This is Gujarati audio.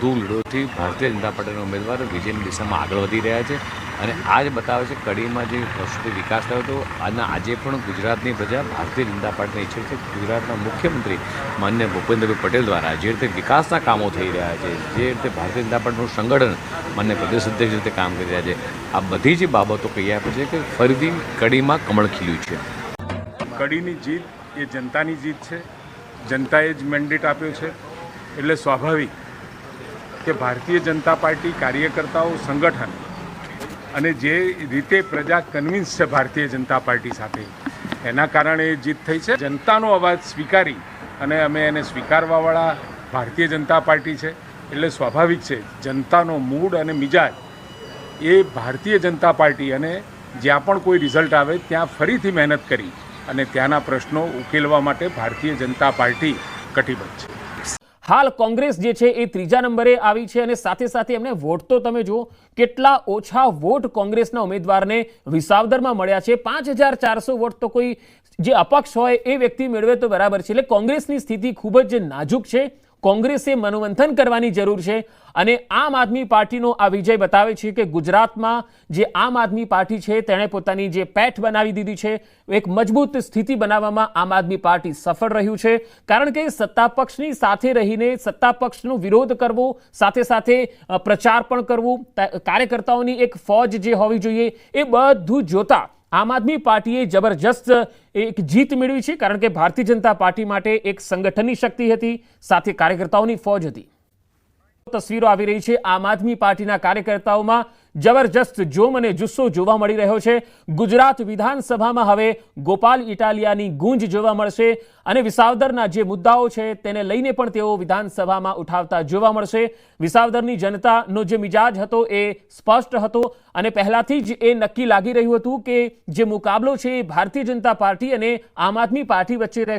વધુ લીડોથી ભારતીય જનતા પાર્ટીના ઉમેદવારો વિજયની દિશામાં આગળ વધી રહ્યા છે અને આ જ બતાવે છે કડીમાં જે વર્ષોથી વિકાસ થયો હતો. અને આજે પણ ગુજરાતની પ્રજા ભારતીય જનતા પાર્ટીને ઈચ્છે છે ગુજરાતના મુખ્યમંત્રી માન્ય ભૂપેન્દ્રભાઈ પટેલ દ્વારા જે રીતે વિકાસના કામો થઈ રહ્યા છે, જે રીતે ભારતીય જનતા પાર્ટીનું સંગઠન માન્ય પ્રદેશ અધ્યક્ષ રીતે કામ કરી રહ્યા છે, આ બધી જ બાબતો કહી આપે છે કે ફરીથી કડીમાં કમળ ખીલ્યું છે. કડીની જીત એ જનતાની જીત છે. જનતાએ જ મેન્ડેટ આપ્યો છે. એટલે સ્વાભાવિક કે ભારતીય જનતા પાર્ટી કાર્યકર્તાઓ, સંગઠન અને જે રીતે પ્રજા કન્વિન્સ છે ભારતીય જનતા પાર્ટી સાથે, એના કારણે જીત થઈ છે. જનતાનો અવાજ સ્વીકારી અને અમે એને સ્વીકારવાવાળા ભારતીય જનતા પાર્ટી છે. એટલે સ્વાભાવિક છે, જનતાનો મૂડ અને મિજાજ એ ભારતીય જનતા પાર્ટી અને જ્યાં પણ કોઈ રિઝલ્ટ આવે, ત્યાં ફરીથી મહેનત કરી અને ત્યાંના પ્રશ્નો ઉકેલવા માટે ભારતીય જનતા પાર્ટી કટિબદ્ધ છે. હાલ કોંગ્રેસ જે છે એ ત્રીજા નંબરે આવી છે અને સાથે સાથે એમને વોટ તો તમે જુઓ, કેટલા ઓછા વોટ કોંગ્રેસના ઉમેદવારને વિસાવદરમાં મળ્યા છે. પાંચ હજાર ચારસો વોટ તો કોઈ જે અપક્ષ હોય એ વ્યક્તિ મેળવે તો બરાબર છે. એટલે કોંગ્રેસની સ્થિતિ ખૂબ જ નાજુક છે. કોંગ્રેસે મનોમંથન કરવાની જરૂર છે અને આમ આદમી પાર્ટીનો આ વિજય બતાવે છે કે ગુજરાતમાં જે આમ આદમી પાર્ટી છે, તેણે પોતાની જે પેઠ બનાવી દીધી છે, એક મજબૂત સ્થિતિ બનાવવામાં આમ આદમી પાર્ટી સફળ રહ્યું છે. કારણ કે સત્તા પક્ષની સાથે રહીને સત્તા પક્ષનો વિરોધ કરવો, સાથે સાથે પ્રચાર પણ કરવું કાર્યકર્તાઓની એક ફોજ જે હોવી જોઈએ, એ બધું જોતા આમ આદમી પાર્ટીએ જબરજસ્ત એક જીત મેળવી છે, કારણ કે ભારતીય જનતા પાર્ટી માટે એક સંગઠનની શક્તિ હતી, સાથે કાર્યકર્તાઓની ફોજ હતી. તસવીરો આવી રહી છે, આમ આદમી પાર્ટીના કાર્યકર્તાઓમાં જબરજસ્ત જોમ અને જુસ્સો જોવા મળી રહ્યો છે. ગુજરાત વિધાનસભામાં હવે ગોપાલ ઇટાલિયાની ગુંજ જોવા મળશે અને વિસાવદરના જે મુદ્દાઓ છે તેને લઈને પણ તેઓ વિધાનસભામાં ઉઠાવતા જોવા મળશે. વિસાવદરની જનતાનો જે મિજાજ હતો એ સ્પષ્ટ હતો અને પહેલાથી જ એ નક્કી લાગી રહ્યું હતું કે જે મુકાબલો છે એ ભારતીય જનતા પાર્ટી અને આમ આદમી પાર્ટી વચ્ચે રહેશે.